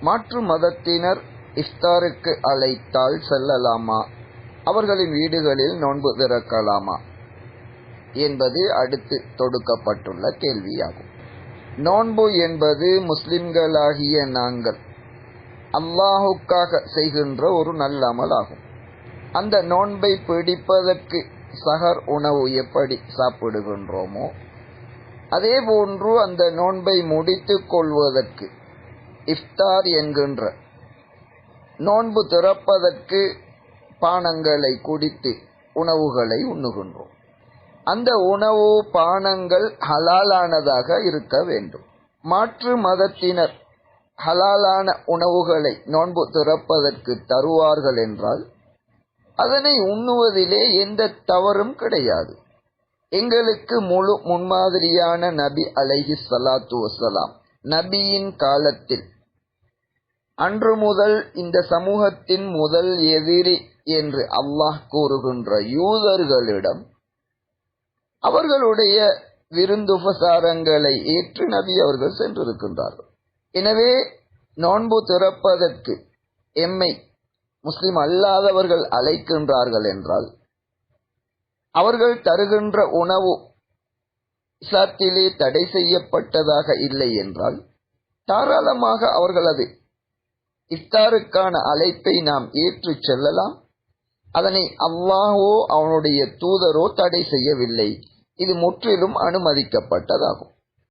மாற்று மதத்தினர் இஃப்தாருக்கு அழைத்தால் செல்லலாமா? அவர்களின் வீடுகளில் நோன்பு திறக்கலாமா? என்பது அடுத்து தொடுக்கப்பட்டுள்ள கேள்வியாகும். நோன்பு என்பது முஸ்லிம்களாகிய நாங்கள் அல்லாஹுக்காக செய்கின்ற ஒரு நல்ல அமலாகும். அந்த நோன்பை பிடிப்பதற்கு சகர் உணவு எப்படி சாப்பிடுகின்றோமோ அதே போன்று அந்த நோன்பை முடித்துக் கொள்வதற்கு இஃப்தார் என்கின்ற நோன்பு திறப்பதற்கு பானங்களை குடித்து உணவுகளை உண்ணுகின்றோம். அந்த உணவு பானங்கள் ஹலாலானதாக இருக்க வேண்டும். மாற்று மதத்தினர் ஹலாலான உணவுகளை நோன்பு திறப்பதற்கு தருவார்கள் என்றால் அதனை உண்ணுவதிலே எந்த தவறும் கிடையாது. எங்களுக்கு முழு முன்மாதிரியான நபி அலைஹி சலாத்து வசலாம் நபியின் காலத்தில் அன்று முதல் இந்த சமூகத்தின் முதல் எதிரி என்று அல்லாஹ் கூறுகின்ற யூதர்களிடம் அவர்களுடைய விருந்துபசாரங்களை ஏற்று நபி அவர்கள் சென்றிருக்கின்றார்கள். எனவே நோன்பு திறப்பதற்கு எம்மை முஸ்லிம் அல்லாதவர்கள் அழைக்கின்றார்கள் என்றால் அவர்கள் தருகின்ற உணவு இஸ்லாத்திலே தடை செய்யப்பட்டதாக இல்லை என்றால் தாராளமாக அவர்களது இஃப்தாருக்கான அழைப்பை நாம் ஏற்றுச் செல்லலாம். அதனை அல்லாஹோ அவனுடைய தூதரோ தடை செய்யவில்லை. இது முற்றிலும் அனுமதிக்கப்பட்டதாகும்.